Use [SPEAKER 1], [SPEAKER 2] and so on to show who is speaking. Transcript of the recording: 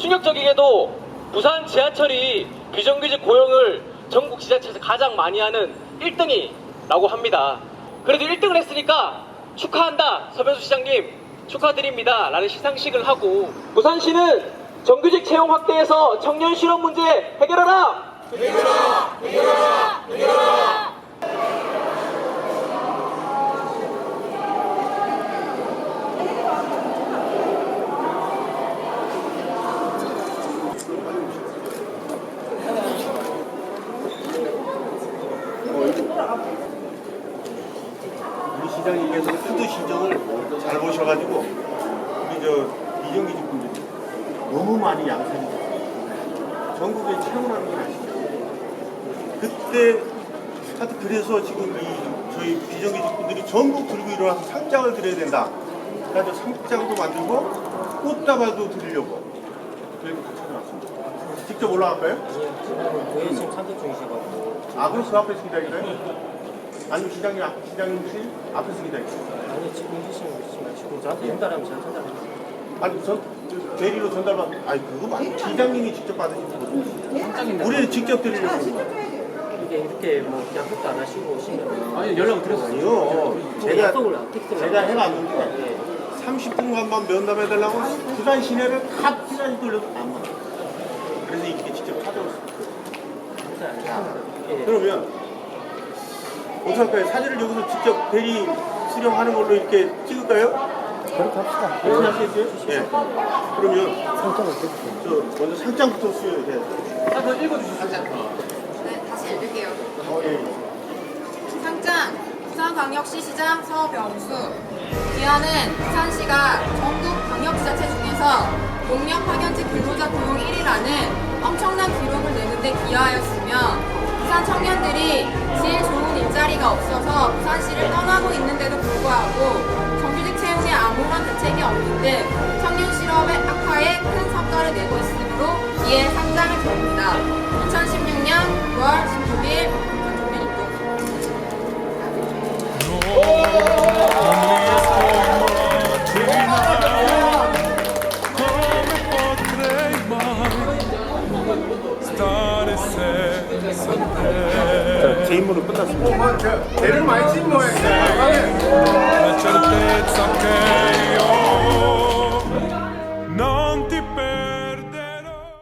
[SPEAKER 1] 충격적이게도 부산 지하철이 비정규직 고용을 전국 지자체에서 가장 많이 하는 1등이라고 합니다. 그래도 1등을 했으니까 축하한다 서변수 시장님 축하드립니다 라는 시상식을 하고 부산시는 정규직 채용 확대에서 청년 실업 문제 해결하라!
[SPEAKER 2] 우리 시장님께서 푸드 시정을 잘 보셔가지고 우리 저 비정규직 분들이 너무 많이 양산이 됐어요. 전국에 채용하는 건 아시죠? 그때 하여튼 그래서 지금 이 저희 비정규 직 분들이 전부 들고 일어나서 상장을 드려야 된다. 그래서 상장도 만들고 꽃다발도 드리려고 그래서 같이 나왔습니다. 직접 올라갈까요?
[SPEAKER 3] 저희 지금 참석 중이셔가지고
[SPEAKER 2] 아 그럼 그 앞에서 기다릴까요? 아니면 시장님 앞 시장님실 앞에서 기다릴까요?
[SPEAKER 3] 아니 지금 해주시는 거 있지만 지금 저한테 전달하면 제가 전달하겠습니다
[SPEAKER 2] 아니 전 대리로 전달받 아니 그거 말고 시장님이 직접 받으시는 거죠 우리는 직접 드리려고 거예요.
[SPEAKER 3] 이게 이렇게 뭐 약속도 안 하시고 오시면 아니 연락을 드렸어요
[SPEAKER 2] 아니요 제가
[SPEAKER 3] 약속을 안 텍스트를
[SPEAKER 2] 제가
[SPEAKER 3] 예.
[SPEAKER 2] 30분간만 면담해달라고 부산 시내를 다 피난이 돌려도 안 맞아 그래서 이렇게 직접 찾아왔어요
[SPEAKER 3] 예.
[SPEAKER 2] 그러면 할까요? 사진을 여기서 직접 대리 수령하는 걸로 이렇게 찍을까요?
[SPEAKER 3] 그렇게 합시다
[SPEAKER 2] 그렇게 하시겠어요? 예. 그러면
[SPEAKER 3] 상장을 드릴게요
[SPEAKER 2] 저 먼저 상장부터 수여해야 돼요.
[SPEAKER 4] 네, 다시 읽을게요.
[SPEAKER 2] 어, 예.
[SPEAKER 4] 상장 부산광역시 시장 서병수 기한은 부산시가 전국 광역지자체 중에서 용역 파견직 근로자 고용 1위라는 엄청난 기록을 내는데 기여하였으며 부산 청년들이 제일 좋은 일자리가 없어서 부산시를 떠나고 있는데도 불구하고
[SPEAKER 2] 제 임무는 끝났습니다.
[SPEAKER 5] 대를 많이 친 모양이야.
[SPEAKER 6] Certezza che io